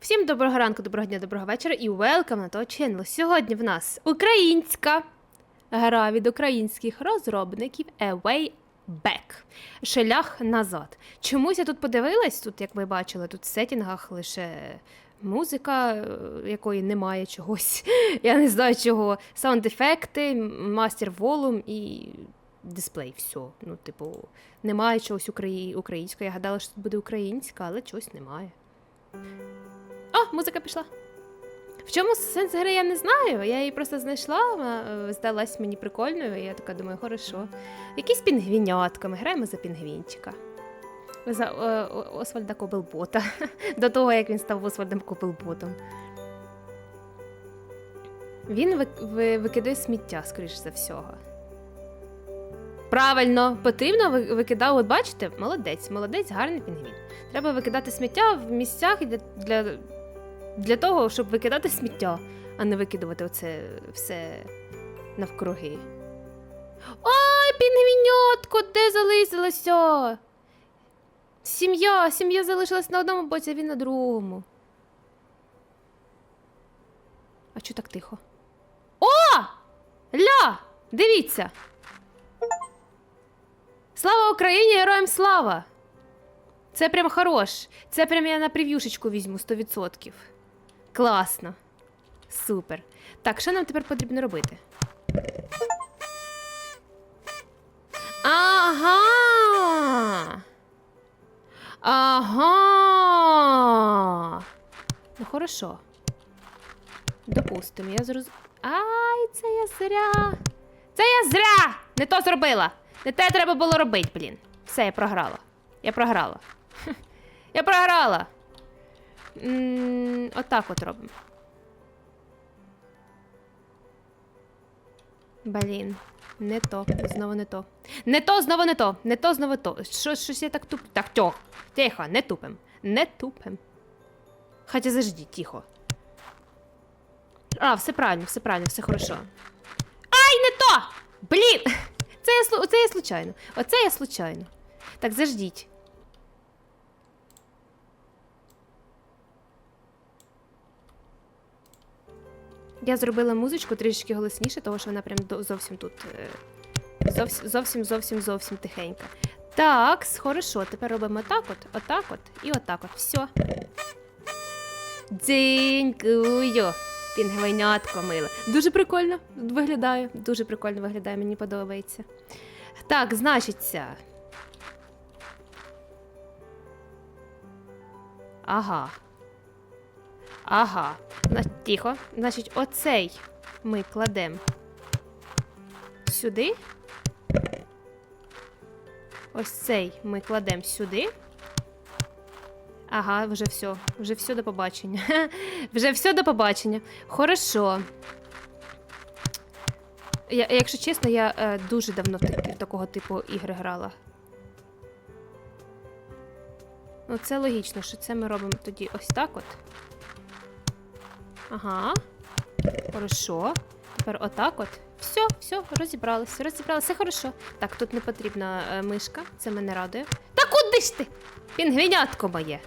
Всім доброго ранку, доброго дня, доброго вечора і welcome на того channel. Сьогодні в нас українська гра від українських розробників A Way Back. Шлях назад. Чомусь я тут подивилась, тут, як ви бачили, тут в сетінгах лише музика, е, якої немає чогось. Я не знаю чого. Саунд-ефекти, мастер волум і дисплей. Все. Ну, типу, немає чогось украї... українського. Я гадала, що тут буде українська, але чогось немає. Музика пішла. В чому сенс гри я не знаю. Я її просто знайшла, вона е, здалась мені прикольною, і я така думаю, хорошо. Якісь пінгвінятка, ми граємо за пінгвінчика. За е, Освальда Кобелбота. До того, як він став Освальдом Кобелботом. Він ви, ви, викидає сміття, скоріш за всього. Правильно, потрібно викидав, от бачите, молодець, молодець, гарний пінгвін. Треба викидати сміття в місцях для, для, того, щоб викидати сміття, а не викидувати оце все навкруги. Ой, пінгвінятко, де залишилося? Сім'я, сім'я залишилась на одному боці, а він на другому. А чого так тихо? О! Ля! Дивіться! Слава Україні! Героям слава! Це прям хорош. Це прям я на прев'юшечку візьму 100%. Класно. Супер. Так, що нам тепер потрібно робити? Ага. Ага. Ну, хорошо. Допустимо, я зроз... Ай, це я зря. Це я зря! Не то зробила! Не те треба було робити, блін. Все, я програла. Я програла. Я програла. М, Отак от робимо. Блін, не то, знову не то. Не то, знову не то. Не то, знову то. Що, щось я так туп. Так, тьох. Тихо, не тупим. Не тупим. Хоча зажді, тихо. А, все правильно, все правильно, все хорошо. Ай, не то! Блін! Це я, це я случайно. Оце я случайно. Так, заждіть. Я зробила музичку трішки голосніше, тому що вона прям зовсім тут. е, Зовсім, зовсім, зовсім, зовсім тихенька. Так, хорошо, тепер робимо так от, отак от і отак от. Все. Дзінькую. Пінгвинятко миле. Дуже прикольно виглядає. Дуже прикольно виглядає, мені подобається. Так, значиться. Ага. Ага. Тихо. Значить, оцей ми кладемо сюди. Ось цей ми кладемо сюди. Ага, вже все. Вже все до побачення. вже все до побачення. Хорошо. Я, якщо чесно, я е, дуже давно в такого типу ігри грала. Ну, це логічно, що це ми робимо тоді ось так от. Ага. Хорошо. Тепер отак от. Все, все, розібралися, розібралися, все хорошо. Так, тут не потрібна е, мишка, це мене радує. Та куди ж ти? Пінгвінятко моє.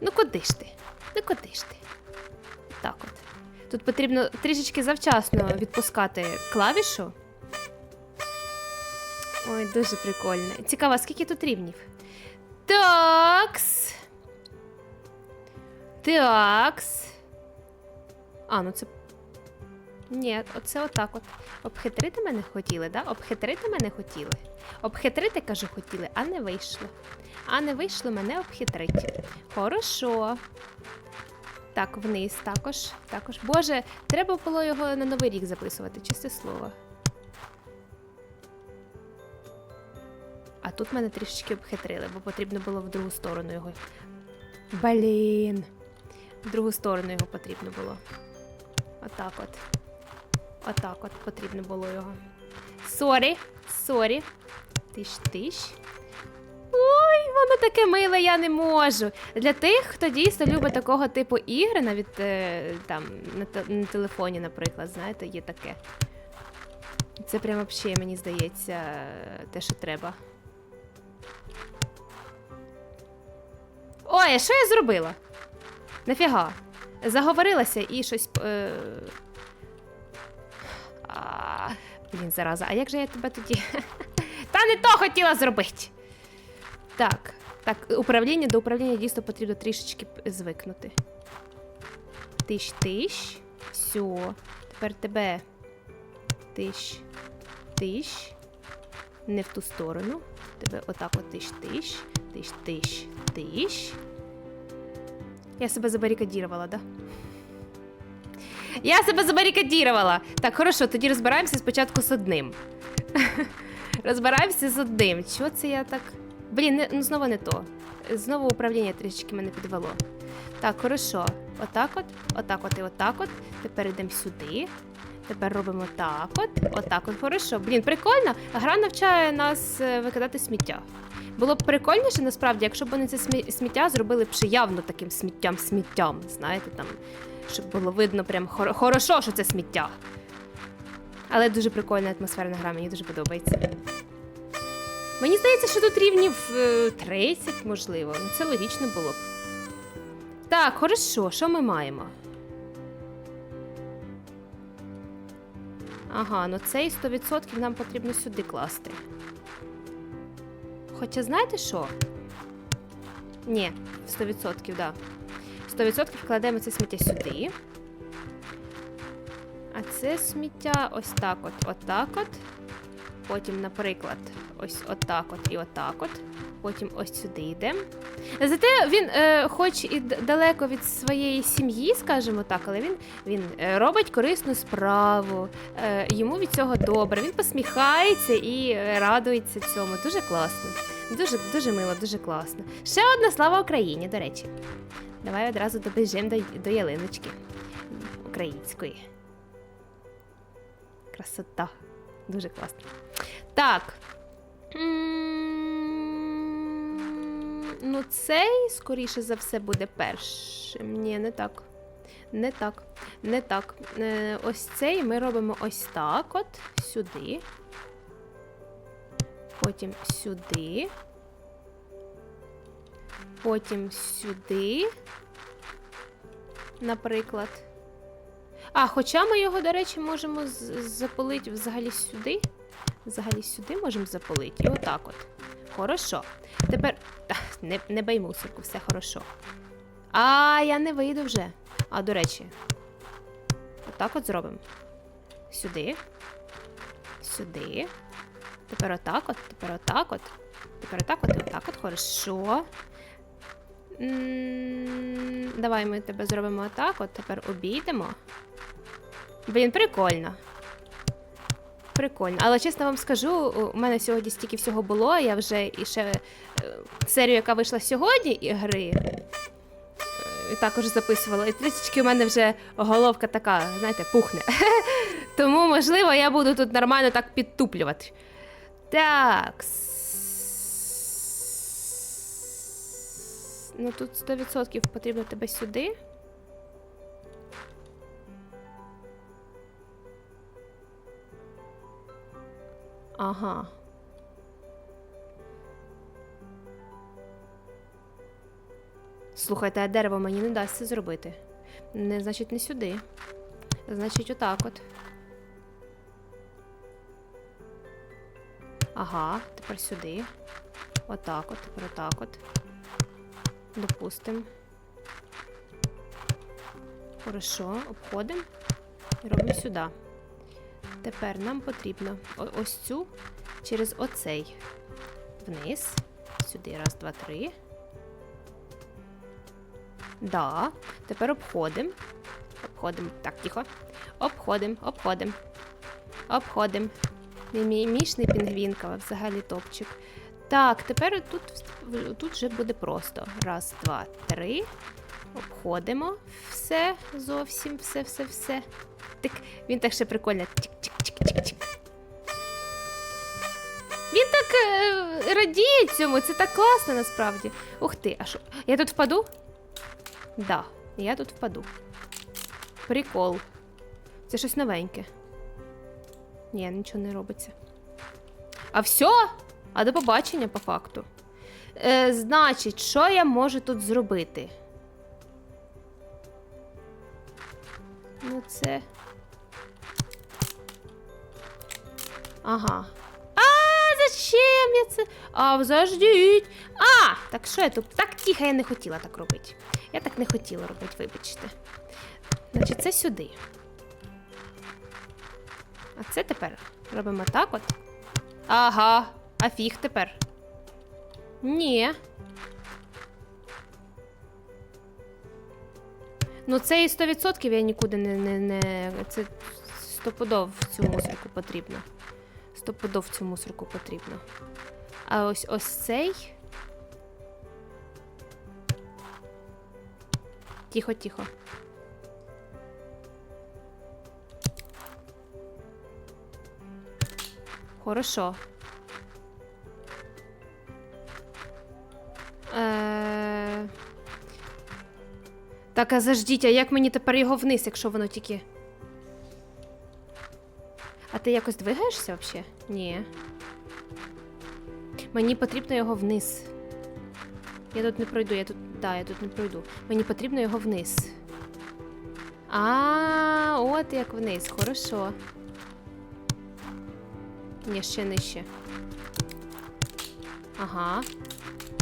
Ну куди ж ти? Ну куди ж ти? Так от. Тут потрібно трішечки завчасно відпускати клавішу. Ой, дуже прикольно. Цікаво, скільки тут рівнів? Такс. Такс. А, ну це. Ні, оце отак от. Обхитрити мене хотіли, да? Обхитрити мене хотіли. Обхитрити, кажу, хотіли, а не вийшло. А не вийшло мене обхитрити. Хорошо. Так, вниз також. Також. Боже, треба було його на Новий рік записувати, чисте слово. А тут мене трішечки обхитрили, бо потрібно було в другу сторону його. Блін. В другу сторону його потрібно було. Отак от. Отак от потрібно було його. Сорі, сорі. Тиш, тиш. Ой, воно таке миле, я не можу. Для тих, хто дійсно любить такого типу ігри, навіть е, там на, на телефоні, наприклад, знаєте, є таке. Це прям взагалі, мені здається, те, що треба. Ой, а що я зробила? Нафіга? Заговорилася і щось. Е... А, блін, зараза, а як же я тебе тоді? Та не то хотіла зробити. Так, так, управління до управління дійсно потрібно трішечки звикнути. Тиш, тиш. Все. Тепер тебе. Тиш, тиш. Не в ту сторону. Тебе отак от тиш, тиш, тиш, тиш, тиш. Я себе забарикадірувала, да? Я себе забарикадірувала. Так, хорошо, тоді розбираємося спочатку з одним. розбираємося з одним. Чого це я так. Блін, не, ну знову не то. Знову управління трішечки мене підвело. Так, хорошо. Отак от, отак от і отак от. Тепер йдемо сюди. Тепер робимо так от, отак от. Хорошо. Блін, прикольно. Гра навчає нас е, викидати сміття. Було б прикольніше, насправді, якщо б вони це сміття зробили б ще явно таким сміттям-сміттям, знаєте, там, щоб було видно прям хор- хорошо, що це сміття. Але дуже прикольна атмосферна гра, мені дуже подобається. Мені здається, що тут рівнів е, 30, можливо. Ну, це логічно було б. Так, хорошо, що ми маємо? Ага, ну цей 100% нам потрібно сюди класти. Хоча знаєте що? Ні, 100%, да. 100% кладемо це сміття сюди. А це сміття ось так от, отак от. Потім, наприклад, ось отак от і отак от. Потім ось сюди йдемо. Зате він, е, хоч і далеко від своєї сім'ї, скажімо так, але він, він е, робить корисну справу, е, йому від цього добре. Він посміхається і е, радується цьому. Дуже класно. Дуже, дуже мило, дуже класно. Ще одна слава Україні, до речі. Давай одразу добіжимо до, до ялиночки української. Красота. Дуже класно. Так. Ну, цей, скоріше за все, буде першим. Ні, не так. Не так. Не так. Е, ось цей ми робимо ось так от, сюди. Потім сюди. Потім сюди. Наприклад. А, хоча ми його, до речі, можемо запалити взагалі сюди. Взагалі сюди можемо запалити. І отак от. Хорошо. Тепер. Не, не бий мусорку, все хорошо. А, я не вийду вже. А, до речі. Отак от зробимо. Сюди. Сюди. Тепер отак от, тепер отак от. Тепер отак от і отак от. Хорошо. Давай ми тебе зробимо отак, от тепер обійдемо. Блін, прикольно. Прикольно. Але чесно вам скажу, у мене сьогодні стільки всього було. Я вже і ще е, серію, яка вийшла сьогодні, ігри. е, Також записувала. І трішечки у мене вже головка така, знаєте, пухне. Тому, можливо, я буду тут нормально так підтуплювати. Так. Ну тут 100% потрібно тебе сюди. Ага. Слухайте, а дерево мені не дасть це зробити. Не, значить, не сюди. Значить, отак от. Ага, тепер сюди. Отак от, тепер отак от. Допустим. Хорошо, обходимо і робимо сюди. Тепер нам потрібно ось цю через оцей вниз. Сюди, раз, два, три. Да. Тепер обходимо. Обходимо. Так, тихо. Обходимо, обходимо. Обходимо. Мій мішний пінгвінка, взагалі топчик. Так, тепер тут, тут вже буде просто. Раз, два, три. Обходимо все зовсім, все, все, все. Так, він так ще прикольно. Радіє цьому, це так класно насправді. Ух ти, а що? Я тут впаду? Да, я тут впаду. Прикол. Це щось новеньке. Ні, нічого не робиться. А все? А до побачення по факту. Е, значить, що я можу тут зробити? Ну це. Ага. Зачем? А, заждіть. А, так що я тут? Так тихо, я не хотіла так робити. Я так не хотіла робити, вибачте. Значить, це сюди. А це тепер робимо так от. Ага. А фіг тепер. Ні. Ну, це і 100% я нікуди не. не, не... Це стопудов цю мусорку потрібно. Стопудов в цю мусорку потрібно. А ось ось цей. Тихо, тихо. Хорошо. Е... Так, а заждіть, а як мені тепер його вниз, якщо воно тільки. А ти якось двигаєшся взагалі? Ні. Мені потрібно його вниз. Я тут не пройду, я тут. Да, я тут не пройду. Мені потрібно його вниз. А, от як вниз, хорошо. Ні, ще нижче. Ага.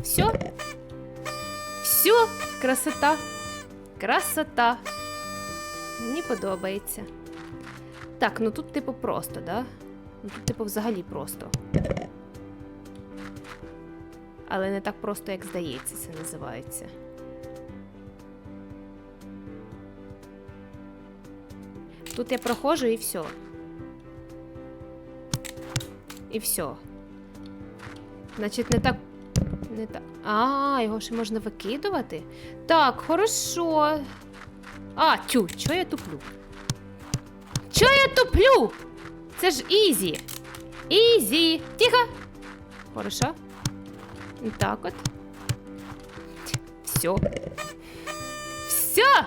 Все. Все, красота. Красота. Мені подобається. Так, ну тут, типу, просто, да? Ну тут, типу, взагалі просто. Але не так просто, як здається, це називається. Тут я проходжу і все. І все. Значить, не так. Не так. А, його ще можна викидувати? Так, хорошо. А, тю, чого я туплю? Туплю? Це ж ізі. Ізі. Тихо. Хорошо. І так от. Все. Все.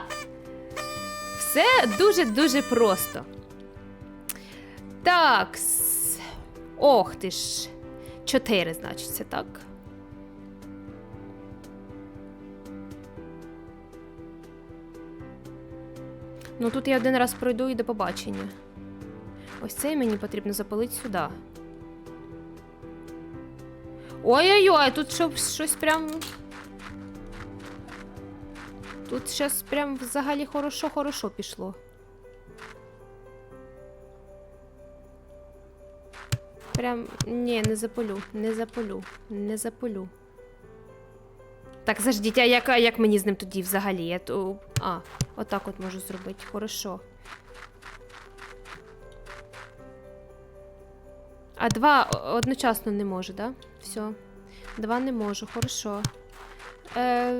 Все дуже-дуже просто. Так. Ох ти ж. Чотири, значиться, так. Ну тут я один раз пройду і до побачення. Ось цей мені потрібно запалити сюди. Ой-ой-ой, тут щось прям. Тут щас прям взагалі хорошо-хорошо пішло. Прям. Ні, не запалю, не запалю, не запалю. Так, заждіть, а як, а як мені з ним тоді взагалі? Я то... А, отак от можу зробити. Хорошо. А два одночасно не можу, да? Все. Два не можу, хорошо. Е...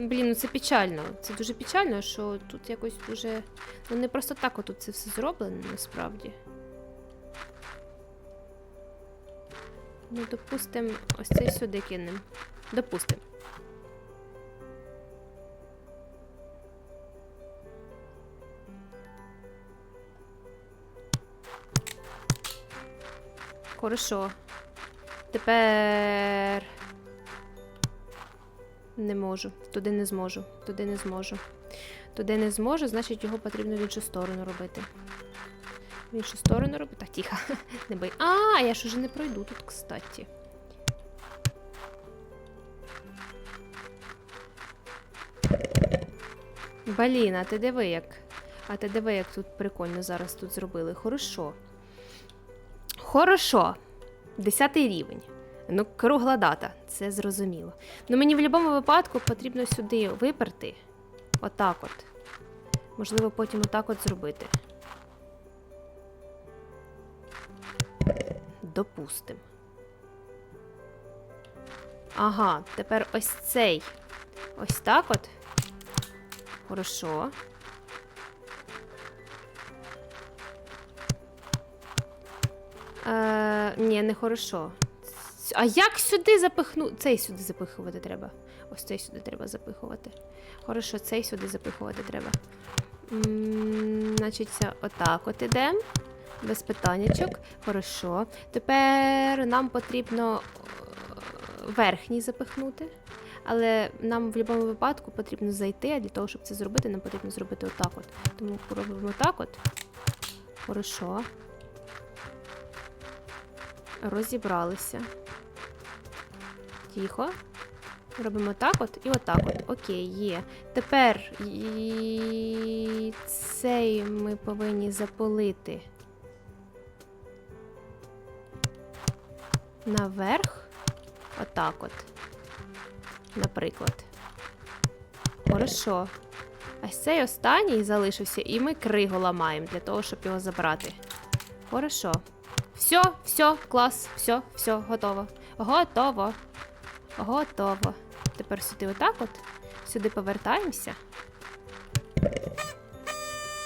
Блін, ну це печально. Це дуже печально, що тут якось дуже. Ну не просто так отут це все зроблено насправді. Ну, допустим, ось цей сюди кинемо. Допустим. Хорошо. Тепер. Не можу. Туди не зможу. Туди не зможу. Туди не зможу, значить його потрібно в іншу сторону робити. В іншу сторону робити. Так, тихо. Не бий. А, я ж уже не пройду тут, кстати. А ти диви як. А ти диви, як тут прикольно зараз тут зробили. Хорошо. Хорошо. Десятий рівень. Ну, кругла дата, це зрозуміло. Ну мені в будь-якому випадку потрібно сюди виперти. Отак от. Можливо, потім отак от зробити. Допустим. Ага, тепер ось цей. Ось так от. Хорошо. Е, ні, не хорошо. А як сюди запихну? Цей сюди запихувати треба. Ось цей сюди треба запихувати. Хорошо, цей сюди запихувати треба. М, Значить, отак от ідемо. Без питаннячок. Хорошо. Тепер нам потрібно е, верхній запихнути. Але нам в будь-якому випадку потрібно зайти, а для того, щоб це зробити, нам потрібно зробити отак от. Тому робимо так от. Хорошо. Розібралися. Тихо. Робимо так от і отак от. Окей, є. Тепер цей ми повинні запалити. Наверх. Отак от. Наприклад. Хорошо. Ось цей останній залишився, і ми кригу ламаємо для того, щоб його забрати. Хорошо. Все, все, клас, все, все, готово. Готово. Готово. Тепер сюди отак от. Сюди повертаємося.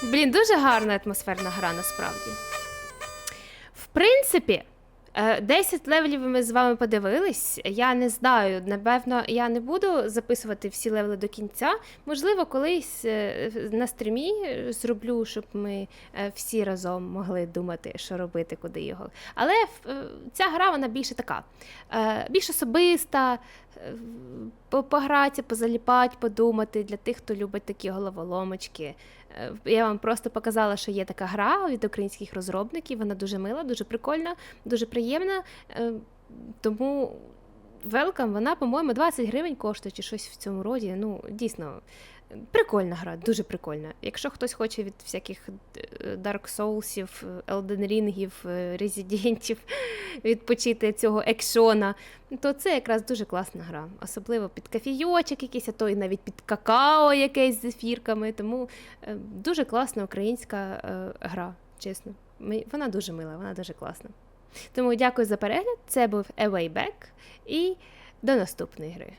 Блін, дуже гарна атмосферна гра насправді. В принципі, 10 левелів ми з вами подивились. Я не знаю, напевно, я не буду записувати всі левели до кінця. Можливо, колись е, на стрімі е, зроблю, щоб ми е, всі разом могли думати, що робити, куди його. Але е, ця гра вона більше така, е, більш особиста, е, погратися, позаліпати, подумати для тих, хто любить такі головоломочки. Е, Я вам просто показала, що є така гра від українських розробників. Вона дуже мила, дуже прикольна, дуже приємна. Е, Тому велкам, вона, по-моєму, 20 гривень коштує чи щось в цьому роді. Ну, дійсно, прикольна гра, дуже прикольна. Якщо хтось хоче від всяких е, Dark Souls'ів, Elden Ring'ів, Резидентів відпочити цього екшона, то це якраз дуже класна гра. Особливо під кофійочок якийсь, а то і навіть під какао якесь з ефірками. Тому е, дуже класна українська е, гра, чесно. Вона дуже мила, вона дуже класна. Тому дякую за перегляд. Це був A Way і до наступної гри.